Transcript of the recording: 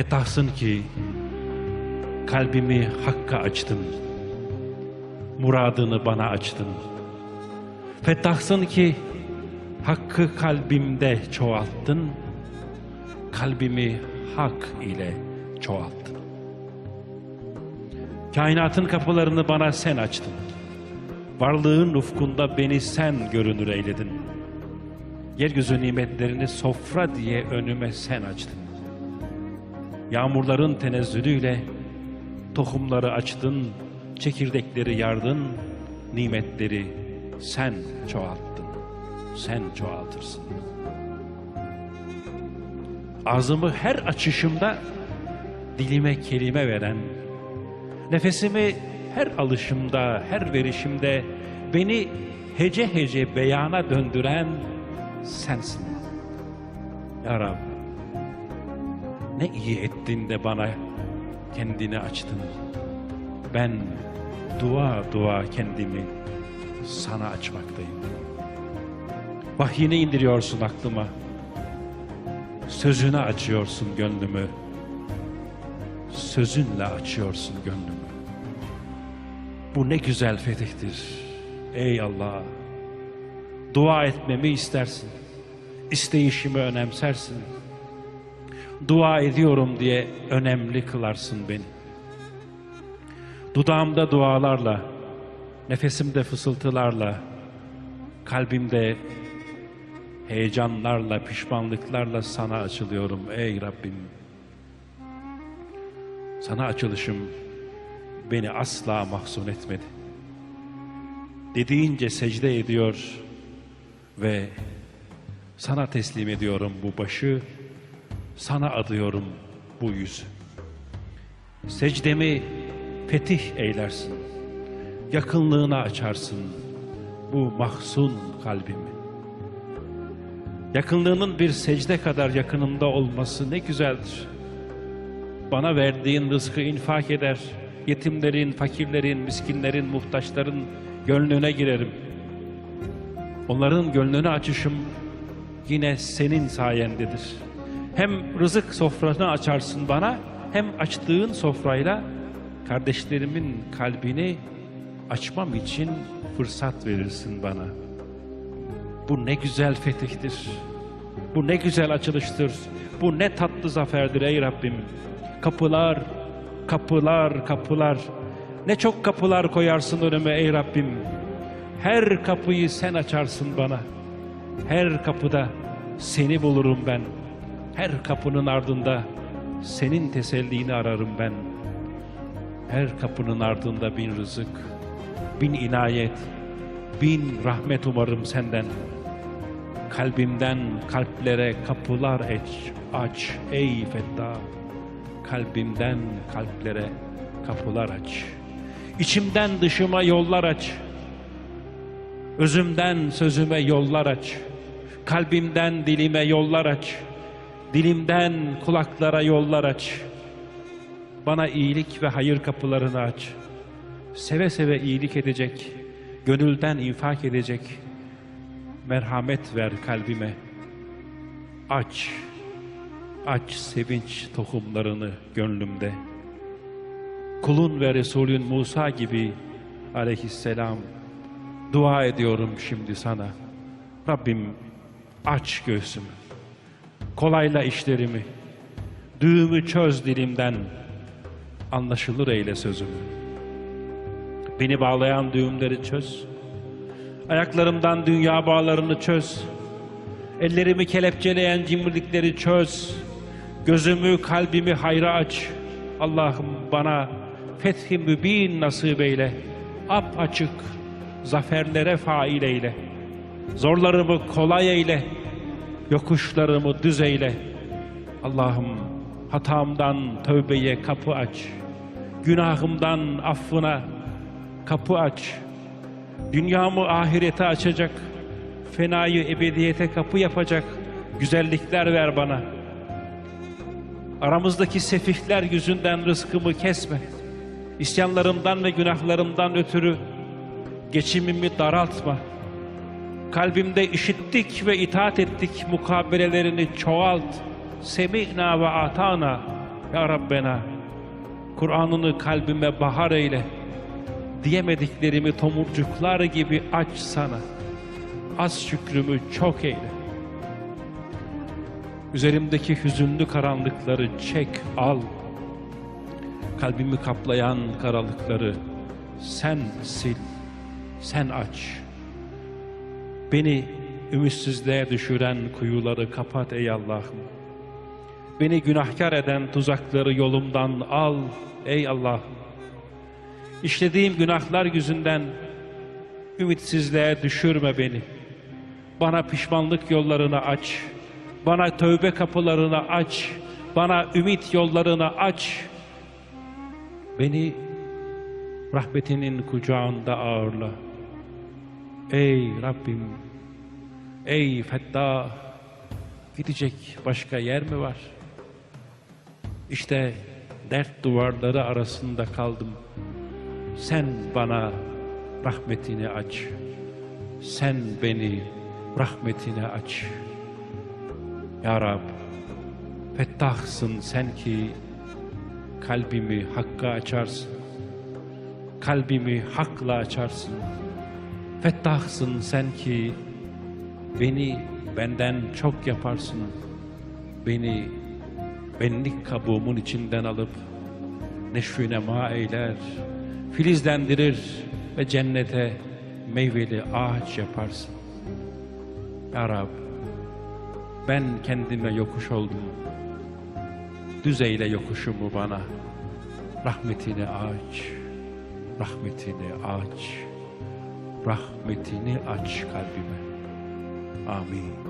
Fetahsın ki kalbimi hakka açtın. Muradını bana açtın. Fetahsın ki hakkı kalbimde çoğalttın. Kalbimi hak ile çoğalttın. Kainatın kapılarını bana sen açtın. Varlığın ufkunda beni sen görünür eyledin. Yeryüzü nimetlerini sofra diye önüme sen açtın. Yağmurların tenezzülüyle tohumları açtın, çekirdekleri yardın, nimetleri sen çoğalttın, sen çoğaltırsın. Ağzımı her açışımda dilime kelime veren, nefesimi her alışımda, her verişimde beni hece hece beyana döndüren sensin. Ya Rab, ne iyi ettin de bana kendini açtın. Ben dua dua kendimi sana açmaktayım. Vahyini indiriyorsun aklıma. Sözüne açıyorsun gönlümü. Sözünle açıyorsun gönlümü. Bu ne güzel fetihtir. Ey Allah! Dua etmemi istersin. İsteyişimi önemsersin dua ediyorum diye önemli kılarsın beni. Dudağımda dualarla, nefesimde fısıltılarla, kalbimde heyecanlarla, pişmanlıklarla sana açılıyorum ey Rabbim. Sana açılışım beni asla mahzun etmedi. Dediğince secde ediyor ve sana teslim ediyorum bu başı, sana adıyorum bu yüzü. Secdemi fetih eylersin. Yakınlığına açarsın bu mahzun kalbimi. Yakınlığının bir secde kadar yakınımda olması ne güzeldir. Bana verdiğin rızkı infak eder. Yetimlerin, fakirlerin, miskinlerin, muhtaçların gönlüne girerim. Onların gönlünü açışım yine senin sayendedir. Hem rızık sofrasını açarsın bana, hem açtığın sofrayla kardeşlerimin kalbini açmam için fırsat verirsin bana. Bu ne güzel fetihtir. Bu ne güzel açılıştır. Bu ne tatlı zaferdir ey Rabbim. Kapılar, kapılar, kapılar. Ne çok kapılar koyarsın önüme ey Rabbim. Her kapıyı sen açarsın bana. Her kapıda seni bulurum ben. Her kapının ardında senin tesellini ararım ben. Her kapının ardında bin rızık, bin inayet, bin rahmet umarım senden. Kalbimden kalplere kapılar aç, aç ey Fettah. Kalbimden kalplere kapılar aç. İçimden dışıma yollar aç. Özümden sözüme yollar aç. Kalbimden dilime yollar aç. Dilimden kulaklara yollar aç. Bana iyilik ve hayır kapılarını aç. Seve seve iyilik edecek, gönülden infak edecek. Merhamet ver kalbime. Aç, aç sevinç tohumlarını gönlümde. Kulun ve Resulün Musa gibi aleyhisselam dua ediyorum şimdi sana. Rabbim aç göğsümü. Kolayla işlerimi. Düğümü çöz dilimden. Anlaşılır eyle sözümü. Beni bağlayan düğümleri çöz. Ayaklarımdan dünya bağlarını çöz. Ellerimi kelepçeleyen cimrilikleri çöz. Gözümü, kalbimi hayra aç. Allah'ım bana fethi mübin nasip eyle. Ap açık zaferlere fail eyle. Zorlarımı kolay eyle. Yokuşlarımı düz eyle. Allah'ım hatamdan tövbeye kapı aç. Günahımdan affına kapı aç. Dünyamı ahirete açacak, fenayı ebediyete kapı yapacak güzellikler ver bana. Aramızdaki sefihler yüzünden rızkımı kesme. İsyanlarımdan ve günahlarımdan ötürü geçimimi daraltma. Kalbimde işittik ve itaat ettik mukabelelerini çoğalt. Semi'na ve atana ya Rabbena. Kur'an'ını kalbime bahar eyle. Diyemediklerimi tomurcuklar gibi aç sana. Az şükrümü çok eyle. Üzerimdeki hüzünlü karanlıkları çek al. Kalbimi kaplayan karalıkları sen sil, sen aç. Beni ümitsizliğe düşüren kuyuları kapat ey Allah'ım. Beni günahkar eden tuzakları yolumdan al ey Allah'ım. İşlediğim günahlar yüzünden ümitsizliğe düşürme beni. Bana pişmanlık yollarını aç. Bana tövbe kapılarını aç. Bana ümit yollarını aç. Beni rahmetinin kucağında ağırla. Ey Rabbim, ey Fettah, gidecek başka yer mi var? İşte dert duvarları arasında kaldım. Sen bana rahmetini aç. Sen beni rahmetine aç. Ya Rab, fettahsın sen ki kalbimi hakka açarsın. Kalbimi hakla açarsın. Fettahsın sen ki beni benden çok yaparsın. Beni benlik kabuğumun içinden alıp neşvine ma eyler, filizlendirir ve cennete meyveli ağaç yaparsın. Ya Rab, ben kendime yokuş oldum. Düzeyle yokuşumu bana. Rahmetini aç. Rahmetini aç. Rahmetini aç kalbime. Amin.